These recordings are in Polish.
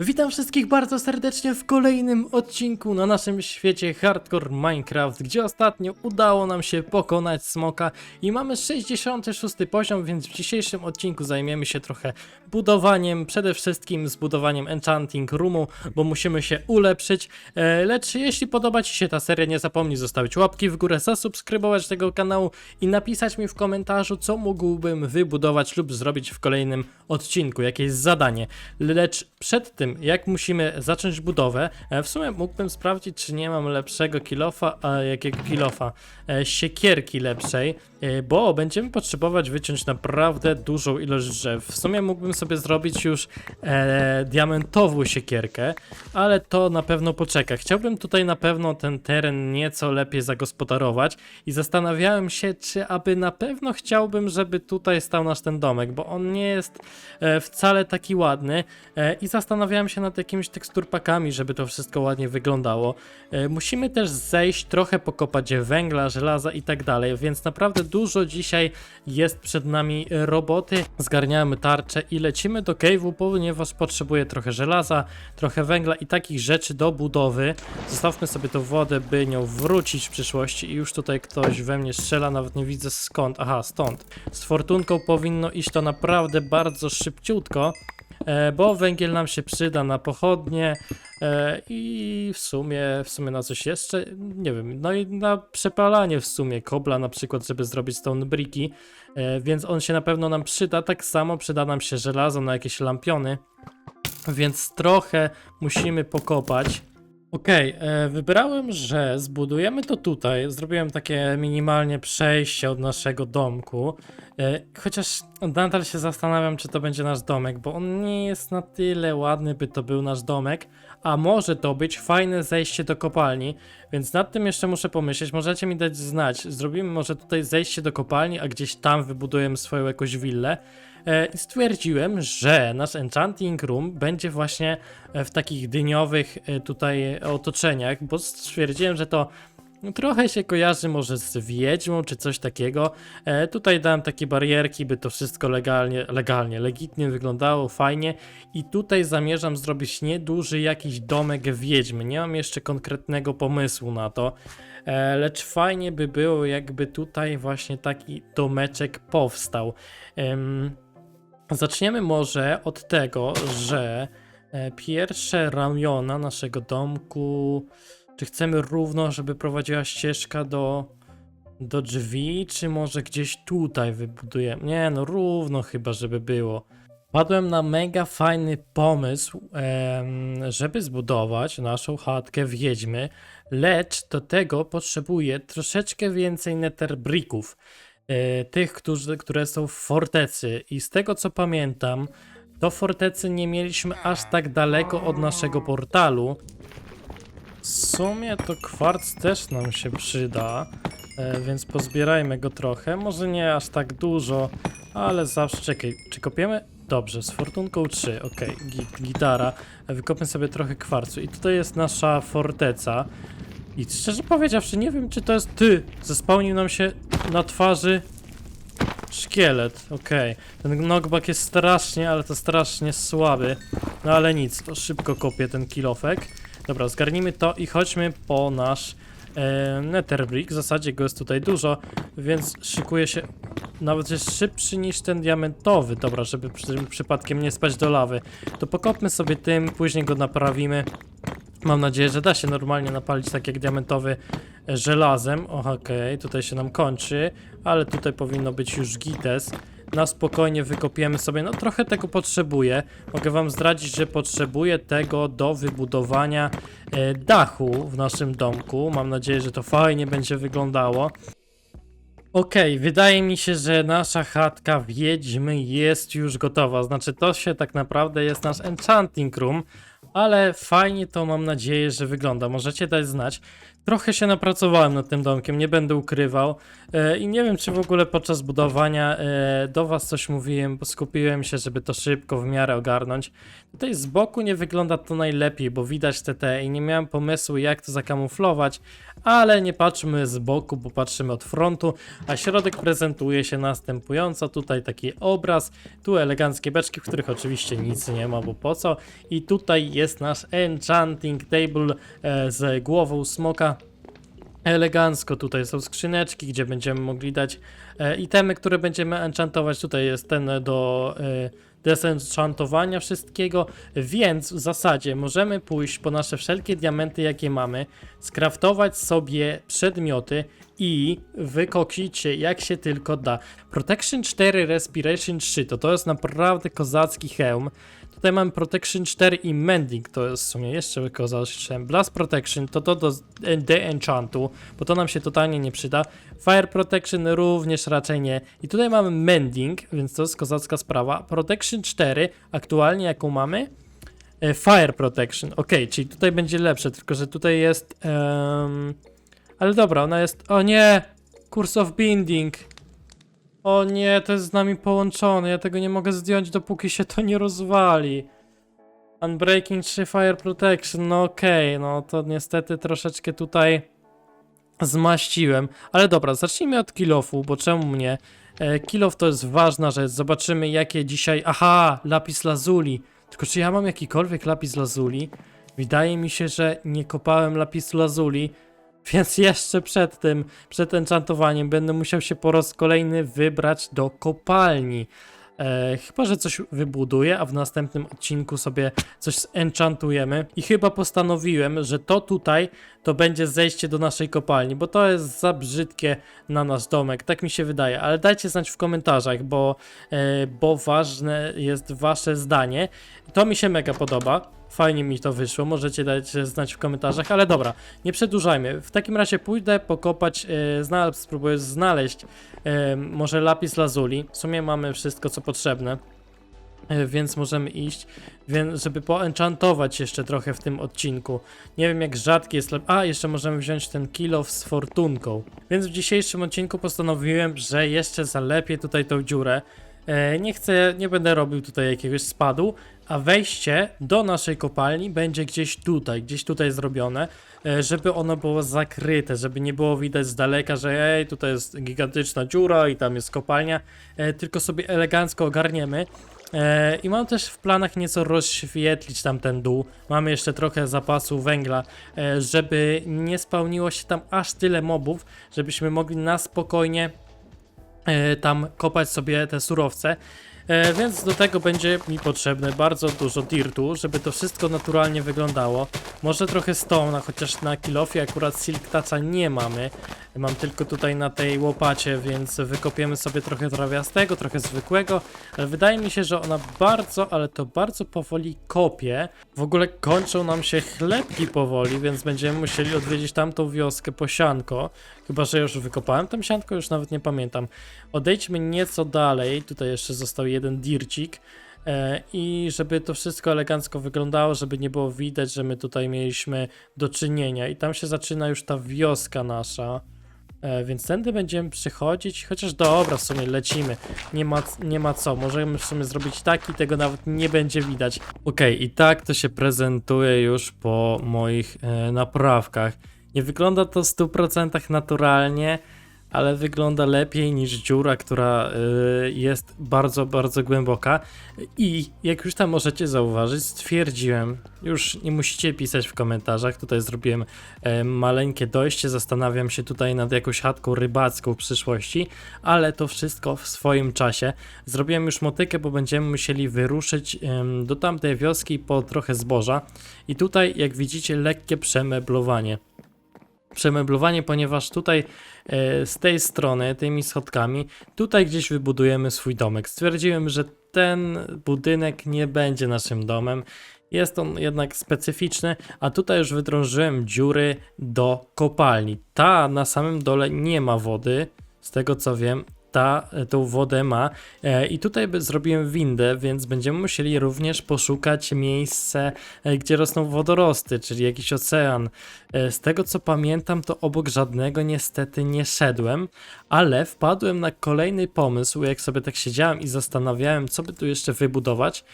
Witam wszystkich bardzo serdecznie w kolejnym odcinku na naszym świecie Hardcore Minecraft, gdzie ostatnio udało nam się pokonać smoka i mamy 66 poziom, więc w dzisiejszym odcinku zajmiemy się trochę budowaniem, przede wszystkim zbudowaniem Enchanting Roomu, bo musimy się ulepszyć. E, lecz jeśli podoba Ci się ta seria, nie zapomnij zostawić łapki w górę, zasubskrybować tego kanału i napisać mi w komentarzu, co mógłbym wybudować lub zrobić w kolejnym odcinku, jakieś zadanie. Lecz przed tym, jak musimy zacząć budowę, e, w sumie mógłbym sprawdzić, czy nie mam lepszego kilofa, a jakiego kilofa, e, siekierki lepszej, e, bo będziemy potrzebować wyciąć naprawdę dużą ilość drzew. W sumie mógłbym sobie zrobić już e, diamentową siekierkę, ale to na pewno poczeka. Chciałbym tutaj na pewno ten teren nieco lepiej zagospodarować i zastanawiałem się, czy aby na pewno chciałbym, żeby tutaj stał nasz ten domek, bo on nie jest e, wcale taki ładny e, i zastanawiałem się nad jakimiś teksturpakami, żeby to wszystko ładnie wyglądało. E, musimy też zejść, trochę pokopać węgla, żelaza i tak dalej, więc naprawdę dużo dzisiaj jest przed nami roboty. Zgarniamy tarczę i lecimy do cave'u, ponieważ potrzebuję trochę żelaza, trochę węgla i takich rzeczy do budowy. Zostawmy sobie tą wodę, by nią wrócić w przyszłości i już tutaj ktoś we mnie strzela, nawet nie widzę skąd. Aha, stąd. Z fortunką powinno iść to naprawdę bardzo szybciutko. E, bo węgiel nam się przyda na pochodnie e, i w sumie, w sumie na coś jeszcze, nie wiem, no i na przepalanie w sumie kobla na przykład, żeby zrobić stone bricki, e, więc on się na pewno nam przyda, tak samo przyda nam się żelazo na jakieś lampiony, więc trochę musimy pokopać. Okej, e, wybrałem, że zbudujemy to tutaj. Zrobiłem takie minimalnie przejście od naszego domku. E, chociaż nadal się zastanawiam, czy to będzie nasz domek, bo on nie jest na tyle ładny, by to był nasz domek. A może to być fajne zejście do kopalni, więc nad tym jeszcze muszę pomyśleć. Możecie mi dać znać. Zrobimy może tutaj zejście do kopalni, a gdzieś tam wybudujemy swoją jakąś willę. E, I stwierdziłem, że nasz Enchanting Room będzie właśnie e, w takich dyniowych e, tutaj otoczeniach, bo stwierdziłem, że to trochę się kojarzy może z wiedźmą czy coś takiego. Tutaj dałem takie barierki, by to wszystko legalnie, legalnie, legitnie wyglądało, fajnie. I tutaj zamierzam zrobić nieduży jakiś domek wiedźmy. Nie mam jeszcze konkretnego pomysłu na to. Lecz fajnie by było, jakby tutaj właśnie taki domeczek powstał. Em, Zaczniemy może od tego, że e, pierwsze ramiona naszego domku. Czy chcemy równo, żeby prowadziła ścieżka do, do drzwi, czy może gdzieś tutaj wybudujemy? Nie, no równo chyba, żeby było. Padłem na mega fajny pomysł, żeby zbudować naszą chatkę wiedźmy, lecz do tego potrzebuję troszeczkę więcej netherbricków e, tych, którzy, które są w fortecy. I z tego co pamiętam, do fortecy nie mieliśmy aż tak daleko od naszego portalu. W sumie to kwarc też nam się przyda, e, więc pozbierajmy go trochę. Może nie aż tak dużo, ale zawsze. Czekaj, czy kopiemy? Dobrze, z fortunką 3, ok, git, gitara. E, Wykopmy sobie trochę kwarcu. I tutaj jest nasza forteca. I szczerze powiedziawszy, nie wiem, czy to jest ty. Zespełnił nam się na twarzy szkielet. Okej. Ten knockback jest strasznie, ale to strasznie słaby. No ale nic, to szybko kopię ten kilofek. Dobra, zgarnijmy to i chodźmy po nasz e, netherbrick. W zasadzie go jest tutaj dużo, więc szykuje się. Nawet jest szybszy niż ten diamentowy. Dobra, żeby przy, przypadkiem nie spać do lawy. To pokopmy sobie tym, później go naprawimy. Mam nadzieję, że da się normalnie napalić tak jak diamentowy e, żelazem. Okej, tutaj się nam kończy, ale tutaj powinno być już gites. Na spokojnie wykopiemy sobie, no trochę tego potrzebuję. Mogę wam zdradzić, że potrzebuję tego do wybudowania e, dachu w naszym domku. Mam nadzieję, że to fajnie będzie wyglądało. Okej, wydaje mi się, że nasza chatka wiedźmy jest już gotowa. Znaczy, to się tak naprawdę jest nasz enchanting room, ale fajnie to mam nadzieję, że wygląda. Możecie dać znać. Trochę się napracowałem nad tym domkiem, nie będę ukrywał. E, I nie wiem, czy w ogóle podczas budowania e, do Was coś mówiłem, bo skupiłem się, żeby to szybko, w miarę ogarnąć. Tutaj z boku nie wygląda to najlepiej, bo widać TT i nie miałem pomysłu, jak to zakamuflować, ale nie patrzmy z boku, bo patrzymy od frontu, a środek prezentuje się następująco. Tutaj taki obraz, tu eleganckie beczki, w których oczywiście nic nie ma, bo po co? I tutaj jest nasz enchanting table e, z głową smoka. Elegancko tutaj są skrzyneczki, gdzie będziemy mogli dać e, itemy, które będziemy enchantować. Tutaj jest ten do e, desenchantowania wszystkiego, więc w zasadzie możemy pójść po nasze wszelkie diamenty, jakie mamy, skraftować sobie przedmioty i wykoksić się jak się tylko da. Protection 4, Respiration 3 to to jest naprawdę kozacki hełm. Tutaj mamy Protection 4 i Mending, to jest w sumie jeszcze kozaczne. Blast Protection to to do de-enchantu, bo to nam się totalnie nie przyda. Fire Protection również raczej nie. I tutaj mamy Mending, więc to jest kozacka sprawa. Protection 4, aktualnie jaką mamy? E, Fire Protection, ok, czyli tutaj będzie lepsze, tylko że tutaj jest... em, ale dobra, ona jest... O nie! Curse of Binding. O nie, to jest z nami połączone. Ja tego nie mogę zdjąć, dopóki się to nie rozwali. Unbreaking 3 Fire Protection, no okej, no to niestety troszeczkę tutaj zmaściłem. Ale dobra, zacznijmy od kilofu, bo czemu nie? E, kilof to jest ważna rzecz. Zobaczymy jakie dzisiaj... Aha, lapis lazuli. Tylko czy ja mam jakikolwiek lapis lazuli? Wydaje mi się, że nie kopałem lapisu lazuli. Więc jeszcze przed tym, przed enchantowaniem będę musiał się po raz kolejny wybrać do kopalni. E, chyba, że coś wybuduję, a w następnym odcinku sobie coś enchantujemy. I chyba postanowiłem, że to tutaj to będzie zejście do naszej kopalni, bo to jest za brzydkie na nasz domek, tak mi się wydaje. Ale dajcie znać w komentarzach, bo, e, bo ważne jest wasze zdanie. To mi się mega podoba. Fajnie mi to wyszło, możecie dać znać w komentarzach, ale dobra, nie przedłużajmy. W takim razie pójdę pokopać, e, spróbuję znaleźć e, może lapis lazuli. W sumie mamy wszystko co potrzebne. E, Więc możemy iść, więc żeby poenchantować jeszcze trochę w tym odcinku. Nie wiem jak rzadki jest. A, jeszcze możemy wziąć ten kilof z fortunką. Więc w dzisiejszym odcinku postanowiłem, że jeszcze zalepię tutaj tą dziurę. E, Nie chcę, nie będę robił tutaj jakiegoś spadu, a wejście do naszej kopalni będzie gdzieś tutaj, gdzieś tutaj zrobione, e, żeby ono było zakryte, żeby nie było widać z daleka, że ej, tutaj jest gigantyczna dziura i tam jest kopalnia, e, tylko sobie elegancko ogarniemy. I mam też w planach nieco rozświetlić tam ten dół. Mamy jeszcze trochę zapasu węgla, żeby nie spełniło się tam aż tyle mobów, żebyśmy mogli na spokojnie tam kopać sobie te surowce. E, więc do tego będzie mi potrzebne bardzo dużo dirtu, żeby to wszystko naturalnie wyglądało. Może trochę stona, chociaż na kilofie akurat silk toucha nie mamy. Mam tylko tutaj na tej łopacie, więc wykopiemy sobie trochę trawiastego, trochę zwykłego, ale wydaje mi się, że ona bardzo, ale to bardzo powoli kopie. W ogóle kończą nam się chlebki powoli, więc będziemy musieli odwiedzić tamtą wioskę po sianko. Chyba, że już wykopałem tam sianko, już nawet nie pamiętam. Odejdźmy nieco dalej, tutaj jeszcze został jeden dircik. E, I żeby to wszystko elegancko wyglądało, żeby nie było widać, że my tutaj mieliśmy do czynienia. I tam się zaczyna już ta wioska nasza. E, więc tędy będziemy przychodzić, chociaż dobra, w sumie lecimy. Nie ma, nie ma co, możemy w sumie zrobić tak i tego nawet nie będzie widać. Okej, i tak to się prezentuje już po moich e, naprawkach. Nie wygląda to w 100% naturalnie, ale wygląda lepiej niż dziura, która y, jest bardzo, bardzo głęboka. I jak już tam możecie zauważyć, stwierdziłem, już nie musicie pisać w komentarzach, tutaj zrobiłem e, maleńkie dojście, zastanawiam się tutaj nad jakąś chatką rybacką w przyszłości, ale to wszystko w swoim czasie. Zrobiłem już motykę, bo będziemy musieli wyruszyć do tamtej wioski po trochę zboża. I tutaj, jak widzicie, lekkie przemeblowanie przemeblowanie, ponieważ tutaj e, z tej strony, tymi schodkami, tutaj gdzieś wybudujemy swój domek. Stwierdziłem, że ten budynek nie będzie naszym domem. Jest on jednak specyficzny, a tutaj już wydrążyłem dziury do kopalni. Ta na samym dole nie ma wody, z tego co wiem. Ta, tą wodę ma. E, I tutaj zrobiłem windę, więc będziemy musieli również poszukać miejsce, e, gdzie rosną wodorosty, czyli jakiś ocean. E, Z tego co pamiętam, to obok żadnego niestety nie szedłem, ale wpadłem na kolejny pomysł, jak sobie tak siedziałem i zastanawiałem, co by tu jeszcze wybudować,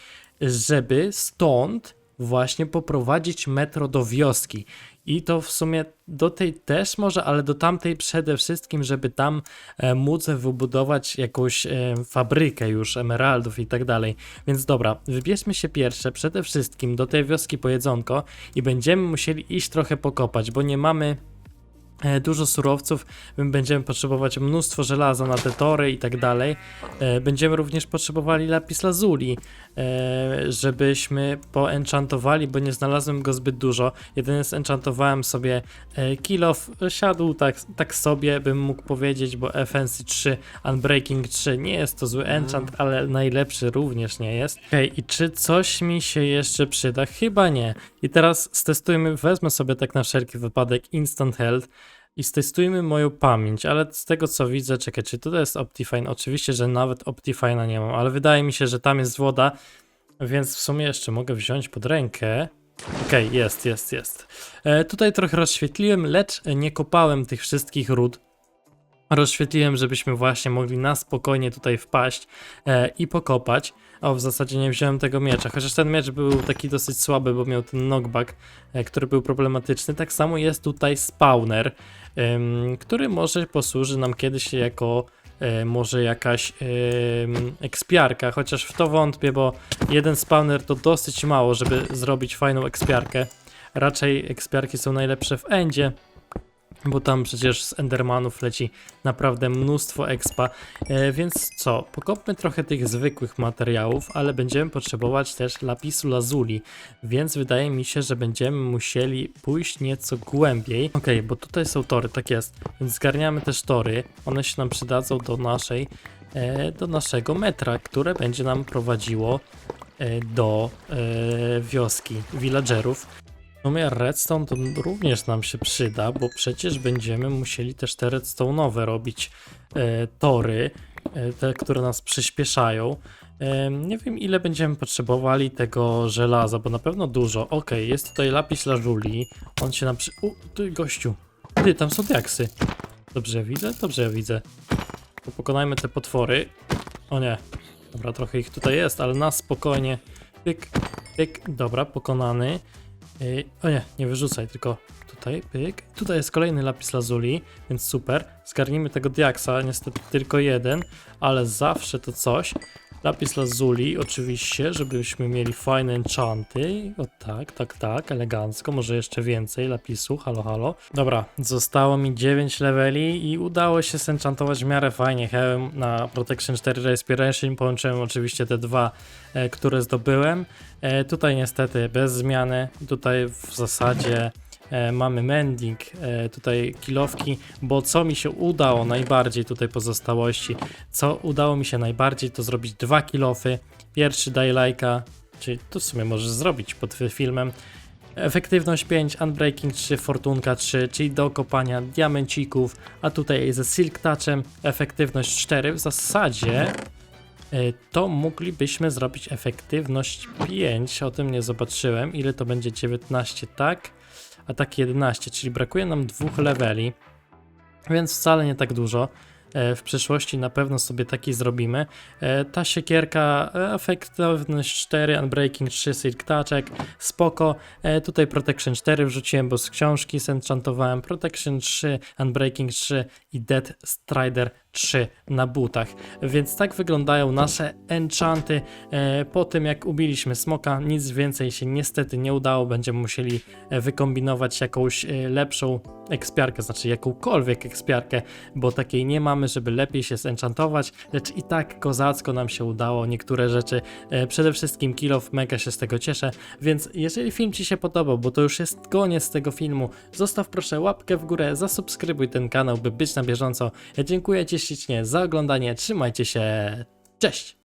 żeby stąd właśnie poprowadzić metro do wioski. I to w sumie do tej też może, ale do tamtej przede wszystkim, żeby tam e, móc wybudować jakąś e, fabrykę już emeraldów i tak dalej. Więc dobra, wybierzmy się pierwsze przede wszystkim do tej wioski po jedzonko i będziemy musieli iść trochę pokopać, bo nie mamy e, dużo surowców, będziemy potrzebować mnóstwo żelaza na te tory i tak dalej. Będziemy również potrzebowali lapis lazuli, żebyśmy poenchantowali, bo nie znalazłem go zbyt dużo. Jedynie zenchantowałem sobie e, kill off, siadł tak, tak sobie, bym mógł powiedzieć, bo FNC 3, Unbreaking 3 nie jest to zły enchant, ale najlepszy również nie jest. Okej, i czy coś mi się jeszcze przyda? Chyba nie. I teraz stestujmy, wezmę sobie tak na wszelki wypadek Instant Health i stestujmy moją pamięć, ale z tego co widzę, czekaj, czy tutaj jest Optifine? Oczywiście, że nawet Optifine'a nie mam, ale wydaje mi się, że tam jest woda, więc w sumie jeszcze mogę wziąć pod rękę. Okej, jest, jest, jest. E, tutaj trochę rozświetliłem, lecz nie kopałem tych wszystkich ród. Rozświetliłem, żebyśmy właśnie mogli na spokojnie tutaj wpaść e, i pokopać. O, w zasadzie nie wziąłem tego miecza, chociaż ten miecz był taki dosyć słaby, bo miał ten knockback, e, który był problematyczny. Tak samo jest tutaj spawner, który może posłuży nam kiedyś jako e, może jakaś ekspiarka, chociaż w to wątpię, bo jeden spawner to dosyć mało, żeby zrobić fajną ekspiarkę. Raczej ekspiarki są najlepsze w endzie, bo tam przecież z Endermanów leci naprawdę mnóstwo expa, e, więc co, pokopmy trochę tych zwykłych materiałów, ale będziemy potrzebować też lapisu lazuli, więc wydaje mi się, że będziemy musieli pójść nieco głębiej. Okej, bo tutaj są tory, tak jest, więc zgarniamy też tory, one się nam przydadzą do naszej, e, do naszego metra, które będzie nam prowadziło e, do wioski villagerów. W sumie redstone to również nam się przyda, bo przecież będziemy musieli też te redstone'owe robić e, tory, e, te, które nas przyspieszają. E, nie wiem ile będziemy potrzebowali tego żelaza, bo na pewno dużo. Okej, jest tutaj lapis lazuli, on się nam przy... U, ty gościu, ty, tam są diaksy. Dobrze ja widzę? Dobrze ja widzę. To pokonajmy te potwory. O nie, dobra, trochę ich tutaj jest, ale na spokojnie. Pyk, pyk, dobra, pokonany. O nie, nie wyrzucaj, tylko tutaj, pyk. Tutaj jest kolejny lapis lazuli, więc super. Zgarnijmy tego diaksa, niestety tylko jeden, ale zawsze to coś. Lapis lazuli, oczywiście, żebyśmy mieli fajne enchanty. O tak, tak, tak, elegancko, może jeszcze więcej lapisu, halo, halo. Dobra, zostało mi 9 leveli i udało się zenchantować w miarę fajnie. Hełm na Protection 4 Respiration, połączyłem oczywiście te dwa, e, które zdobyłem. E, tutaj niestety bez zmiany, tutaj w zasadzie mamy mending, e, tutaj kilowki, bo co mi się udało najbardziej tutaj pozostałości, co udało mi się najbardziej to zrobić dwa kilofy, pierwszy daje lajka, czyli to w sumie możesz zrobić pod filmem, Efektywność 5, Unbreaking 3, Fortunka 3, czyli do kopania diamencików, a tutaj ze Silk Touchem efektywność 4. W zasadzie y, to moglibyśmy zrobić efektywność 5, o tym nie zobaczyłem, ile to będzie? 19, tak? A tak 11, czyli brakuje nam dwóch leveli, więc wcale nie tak dużo. E, W przyszłości na pewno sobie taki zrobimy. E, Ta siekierka, e, efektywność 4, Unbreaking 3, Silk Touchek, spoko. Tutaj Protection 4 wrzuciłem, bo z książki zenchantowałem Protection 3, Unbreaking 3 i Dead Strider 3 na butach. Więc tak wyglądają nasze enchanty. E, Po tym jak ubiliśmy smoka, nic więcej się niestety nie udało. Będziemy musieli e, wykombinować jakąś e, lepszą ekspiarkę, znaczy jakąkolwiek ekspiarkę, bo takiej nie mamy, żeby lepiej się zenchantować, lecz i tak kozacko nam się udało niektóre rzeczy. Przede wszystkim Kill of mega się z tego cieszę, więc jeżeli film Ci się podobał, bo to już jest koniec tego filmu, zostaw proszę łapkę w górę, zasubskrybuj ten kanał, by być na bieżąco. Ja dziękuję Ci ślicznie za oglądanie, trzymajcie się, cześć!